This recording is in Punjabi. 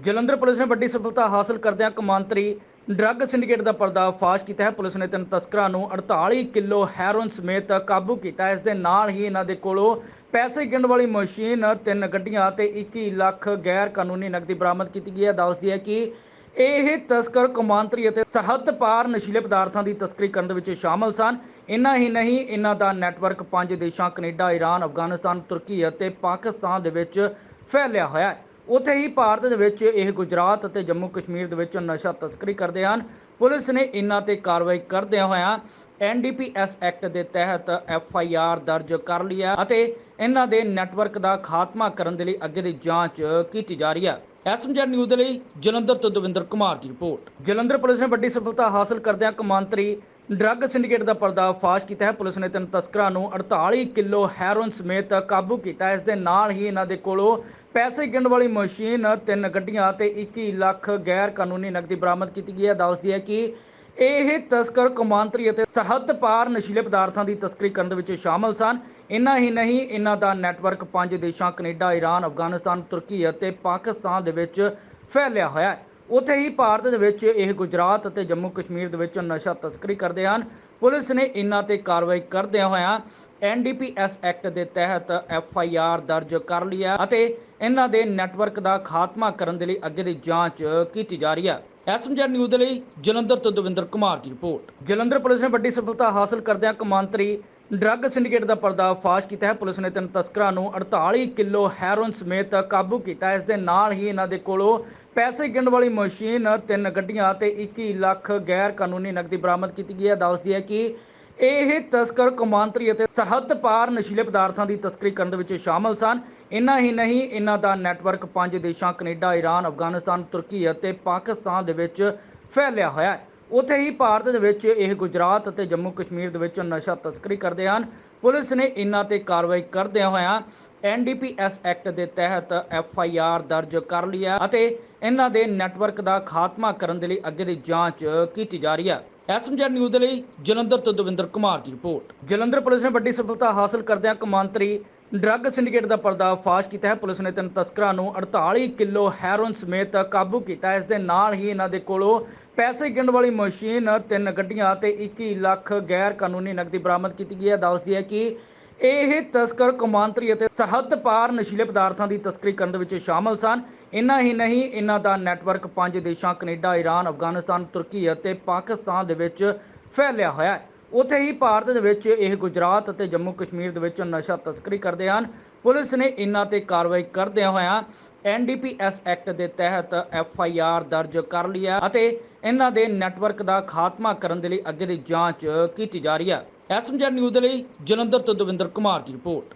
ਜਲੰਧਰ ਪੁਲਿਸ ਨੇ ਵੱਡੀ ਸਫਲਤਾ ਹਾਸਲ ਕਰਦਿਆਂ ਕਮਾਂਤਰੀ ਡਰੱਗ ਸਿੰਡੀਕੇਟ ਦਾ ਪਰਦਾਫਾਸ਼ ਕੀਤਾ ਹੈ। ਪੁਲਿਸ ਨੇ ਤਿੰਨ ਤਸਕਰਾਂ ਨੂੰ 48 ਕਿਲੋ ਹੈਰੋਇਨ ਸਮੇਤ ਕਾਬੂ ਕੀਤਾ ਹੈ। ਇਸ ਦੇ ਨਾਲ ਹੀ ਇਹਨਾਂ ਦੇ ਕੋਲੋਂ ਪੈਸੇ ਗਿਣਨ ਵਾਲੀ ਮਸ਼ੀਨ, ਤਿੰਨ ਗੱਡੀਆਂ ਤੇ 21 ਲੱਖ ਗੈਰ ਕਾਨੂੰਨੀ ਨਕਦੀ ਬਰਾਮਦ ਕੀਤੀ ਗਈ ਹੈ। ਦੱਸਦੀ ਹੈ ਕਿ ਇਹ ਤਸਕਰ ਕਮਾਂਤਰੀ ਅਤੇ ਸਰਹੱਦ ਪਾਰ ਨਸ਼ੀਲੇ ਪਦਾਰਥਾਂ ਦੀ ਤਸਕਰੀ ਕਰਨ ਦੇ ਵਿੱਚ ਸ਼ਾਮਲ ਸਨ। ਇੰਨਾ ਹੀ ਨਹੀਂ, ਇਹਨਾਂ ਦਾ ਨੈਟਵਰਕ ਪੰਜ ਦੇਸ਼ਾਂ, ਕੈਨੇਡਾ ਈਰਾਨ ਅਫਗਾਨਿਸਤਾਨ, ਤੁਰਕੀ ਅਤੇ ਪਾਕਿਸਤਾਨ ਦੇ ਵਿੱਚ ਫੈਲਿਆ ਹੋਇਆ ਹੈ। ਉੱਥੇ ਹੀ ਭਾਰਤ ਦੇ ਵਿੱਚ ਇਹ ਗੁਜਰਾਤ ਅਤੇ ਜੰਮੂ ਕਸ਼ਮੀਰ ਦੇ ਵਿੱਚ ਨਸ਼ਾ ਤਸਕਰੀ ਕਰਦੇ ਹਨ। ਪੁਲਿਸ ਨੇ ਇਹਨਾਂ ਤੇ ਕਾਰਵਾਈ ਕਰਦਿਆਂ ਹੋਇਆਂ ਐਨਡੀਪੀਐਸ ਐਕਟ ਦੇ ਤਹਿਤ ਐਫ ਆਈ ਆਰ ਦਰਜ ਕਰ ਲਈ ਹੈ ਅਤੇ ਇਹਨਾਂ ਦੇ ਨੈਟਵਰਕ ਦਾ ਖਾਤਮਾ ਕਰਨ ਦੇ ਲਈ ਅੱਗੇ ਦੀ ਜਾਂਚ ਕੀਤੀ ਜਾ ਰਹੀ ਹੈ। ਐਸਐਮਜੀ ਨਿਊਜ਼ ਦੇ ਲਈ ਜਲੰਧਰ ਤੋਂ ਦਵਿੰਦਰ ਕੁਮਾਰ ਦੀ ਰਿਪੋਰਟ। ਜਲੰਧਰ ਪੁਲਿਸ ਨੇ ਵੱਡੀ ਸਫਲਤਾ ਹਾਸਲ ਕਰਦਿਆਂ ਕਮਾਂਤਰੀ ਡਰੱਗ ਸਿੰਡੀਕੇਟ ਦਾ ਪਰਦਾਫਾਸ਼ ਕੀਤਾ ਹੈ। ਪੁਲਿਸ ਨੇ ਤਿੰਨ ਤਸਕਰਾਂ ਨੂੰ 48 ਕਿਲੋ ਹੈਰੋਇਨ ਸਮੇਤ ਕਾਬੂ ਕੀਤਾ ਹੈ। ਇਸ ਦੇ ਨਾਲ ਹੀ ਇਹਨਾਂ ਦੇ ਕੋਲੋਂ ਪੈਸੇ ਗਿਣਨ ਵਾਲੀ ਮਸ਼ੀਨ, ਤਿੰਨ ਗੱਡੀਆਂ ਤੇ 21 ਲੱਖ ਗੈਰ ਕਾਨੂੰਨੀ ਨਕਦੀ ਬਰਾਮਦ ਕੀਤੀ ਗਈ ਹੈ। ਦੱਸਦੀ ਹੈ ਕਿ ਇਹ ਤਸਕਰ ਕਮਾਂਤਰੀ ਅਤੇ ਸਰਹੱਦ ਪਾਰ ਨਸ਼ੀਲੇ ਪਦਾਰਥਾਂ ਦੀ ਤਸਕਰੀ ਕਰਨ ਦੇ ਵਿੱਚ ਸ਼ਾਮਲ ਸਨ। ਇੰਨਾ ਹੀ ਨਹੀਂ, ਇਹਨਾਂ ਦਾ ਨੈਟਵਰਕ ਪੰਜ ਦੇਸ਼ਾਂ, ਕੈਨੇਡਾ ਈਰਾਨ ਅਫਗਾਨਿਸਤਾਨ, ਤੁਰਕੀ ਅਤੇ ਪਾਕਿਸਤਾਨ ਦੇ ਵਿੱਚ ਫੈਲਿਆ ਹੋਇਆ ਹੈ। ਉੱਥੇ ਹੀ ਭਾਰਤ ਦੇ ਵਿੱਚ ਇਹ ਗੁਜਰਾਤ ਅਤੇ ਜੰਮੂ ਕਸ਼ਮੀਰ ਦੇ ਵਿੱਚ ਨਸ਼ਾ ਤਸਕਰੀ ਕਰਦੇ ਹਨ। ਪੁਲਿਸ ਨੇ ਇਹਨਾਂ ਤੇ ਕਾਰਵਾਈ ਕਰਦਿਆਂ ਹੋਇਆਂ ਐਨਡੀਪੀਐਸ ਐਕਟ ਦੇ ਤਹਿਤ ਐਫ ਆਈ ਆਰ ਦਰਜ ਕਰ ਲਈ ਹੈ ਅਤੇ ਇਹਨਾਂ ਦੇ ਨੈਟਵਰਕ ਦਾ ਖਾਤਮਾ ਕਰਨ ਦੇ ਲਈ ਅੱਗੇ ਦੀ ਜਾਂਚ ਕੀਤੀ ਜਾ ਰਹੀ ਹੈ। ਐਸਐਮਜੀ ਨਿਊਜ਼ ਦੇ ਲਈ ਜਲੰਧਰ ਤੋਂ ਦਵਿੰਦਰ ਕੁਮਾਰ ਦੀ ਰਿਪੋਰਟ। ਜਲੰਧਰ ਪੁਲਿਸ ਨੇ ਵੱਡੀ ਸਫਲਤਾ ਹਾਸਲ ਕਰਦਿਆਂ ਕਮਾਂਤਰੀ ਡਰੱਗ ਸਿੰਡੀਕੇਟ ਦਾ ਪਰਦਾਫਾਸ਼ ਕੀਤਾ ਹੈ। ਪੁਲਿਸ ਨੇ ਤਿੰਨ ਤਸਕਰਾਂ ਨੂੰ 48 ਕਿਲੋ ਹੈਰੋਇਨ ਸਮੇਤ ਕਾਬੂ ਕੀਤਾ ਇਸ ਦੇ ਨਾਲ ਹੀ ਇਹਨਾਂ ਦੇ ਕੋਲੋਂ ਪੈਸੇ ਗਿਣਨ ਵਾਲੀ ਮਸ਼ੀਨ, ਤਿੰਨ ਗੱਡੀਆਂ ਤੇ 21 ਲੱਖ ਗੈਰ ਕਾਨੂੰਨੀ ਨਕਦੀ ਬਰਾਮਦ ਕੀਤੀ ਗਈ ਹੈ। ਦੱਸਦੀ ਹੈ ਕਿ ਇਹ ਤਸਕਰ ਕਮਾਂਤਰੀ ਅਤੇ ਸਰਹੱਦ ਪਾਰ ਨਸ਼ੀਲੇ ਪਦਾਰਥਾਂ ਦੀ ਤਸਕਰੀ ਕਰਨ ਦੇ ਵਿੱਚ ਸ਼ਾਮਲ ਸਨ। ਇੰਨਾ ਹੀ ਨਹੀਂ, ਇਹਨਾਂ ਦਾ ਨੈਟਵਰਕ ਪੰਜ ਦੇਸ਼ਾਂ, ਕੈਨੇਡਾ ਈਰਾਨ ਅਫਗਾਨਿਸਤਾਨ, ਤੁਰਕੀ ਅਤੇ ਪਾਕਿਸਤਾਨ ਦੇ ਵਿੱਚ ਫੈਲਿਆ ਹੋਇਆ ਹੈ। ਉੱਥੇ ਹੀ ਭਾਰਤ ਦੇ ਵਿੱਚ ਇਹ ਗੁਜਰਾਤ ਅਤੇ ਜੰਮੂ ਕਸ਼ਮੀਰ ਦੇ ਵਿੱਚ ਨਸ਼ਾ ਤਸਕਰੀ ਕਰਦੇ ਹਨ। ਪੁਲਿਸ ਨੇ ਇਹਨਾਂ ਤੇ ਕਾਰਵਾਈ ਕਰਦਿਆਂ ਹੋਇਆਂ ਐਨਡੀਪੀਐਸ ਐਕਟ ਦੇ ਤਹਿਤ ਐਫ ਆਈ ਆਰ ਦਰਜ ਕਰ ਲਈ ਹੈ ਅਤੇ ਇਹਨਾਂ ਦੇ ਨੈਟਵਰਕ ਦਾ ਖਾਤਮਾ ਕਰਨ ਦੇ ਲਈ ਅੱਗੇ ਦੀ ਜਾਂਚ ਕੀਤੀ ਜਾ ਰਹੀ ਹੈ। ਐਸਐਮਜੀ ਨਿਊਜ਼ ਦੇ ਲਈ ਜਲੰਧਰ ਤੋਂ ਦਵਿੰਦਰ ਕੁਮਾਰ ਦੀ ਰਿਪੋਰਟ। ਜਲੰਧਰ ਪੁਲਿਸ ਨੇ ਵੱਡੀ ਸਫਲਤਾ ਹਾਸਲ ਕਰਦਿਆਂ ਕਮਾਂਤਰੀ ਡਰੱਗ ਸਿੰਡੀਕੇਟ ਦਾ ਪਰਦਾਫਾਸ਼ ਕੀਤਾ ਹੈ। ਪੁਲਿਸ ਨੇ ਤਿੰਨ ਤਸਕਰਾਂ ਨੂੰ 48 ਕਿਲੋ ਹੈਰੋਇਨ ਸਮੇਤ ਕਾਬੂ ਕੀਤਾ ਇਸ ਦੇ ਨਾਲ ਹੀ ਇਹਨਾਂ ਦੇ ਕੋਲੋਂ ਪੈਸੇ ਗਿਣਨ ਵਾਲੀ ਮਸ਼ੀਨ, ਤਿੰਨ ਗੱਡੀਆਂ ਤੇ 21 ਲੱਖ ਗੈਰ ਕਾਨੂੰਨੀ ਨਕਦੀ ਬਰਾਮਦ ਕੀਤੀ ਗਈ ਹੈ। ਦੱਸਦੀ ਹੈ ਕਿ ਇਹ ਤਸਕਰ ਕਮਾਂਤਰੀ ਅਤੇ ਸਰਹੱਦ ਪਾਰ ਨਸ਼ੀਲੇ ਪਦਾਰਥਾਂ ਦੀ ਤਸਕਰੀ ਕਰਨ ਦੇ ਵਿੱਚ ਸ਼ਾਮਲ ਸਨ। ਇੰਨਾ ਹੀ ਨਹੀਂ ਇਹਨਾਂ ਦਾ ਨੈਟਵਰਕ ਪੰਜ ਦੇਸ਼ਾਂ, ਕੈਨੇਡਾ ਈਰਾਨ ਅਫਗਾਨਿਸਤਾਨ, ਤੁਰਕੀ ਅਤੇ ਪਾਕਿਸਤਾਨ ਦੇ ਵਿੱਚ ਫੈਲਿਆ ਹੋਇਆ ਹੈ। ਉੱਥੇ ਹੀ ਭਾਰਤ ਦੇ ਵਿੱਚ ਇਹ ਗੁਜਰਾਤ ਅਤੇ ਜੰਮੂ ਕਸ਼ਮੀਰ ਦੇ ਵਿੱਚ ਨਸ਼ਾ ਤਸਕਰੀ ਕਰਦੇ ਹਨ। ਪੁਲਿਸ ਨੇ ਇਹਨਾਂ ਤੇ ਕਾਰਵਾਈ ਕਰਦਿਆਂ ਹੋਇਆਂ ਐਨਡੀਪੀਐਸ ਐਕਟ ਦੇ ਤਹਿਤ ਐਫ ਆਈ ਆਰ ਦਰਜ ਕਰ ਲਈ ਹੈ ਅਤੇ ਇਹਨਾਂ ਦੇ ਨੈਟਵਰਕ ਦਾ ਖਾਤਮਾ ਕਰਨ ਦੇ ਲਈ ਅੱਗੇ ਦੀ ਜਾਂਚ ਕੀਤੀ ਜਾ ਰਹੀ ਹੈ। ਐਸਐਮਜੀ ਨਿਊਜ਼ ਦੇ ਲਈ ਜਲੰਧਰ ਤੋਂ ਦਵਿੰਦਰ ਕੁਮਾਰ ਦੀ ਰਿਪੋਰਟ।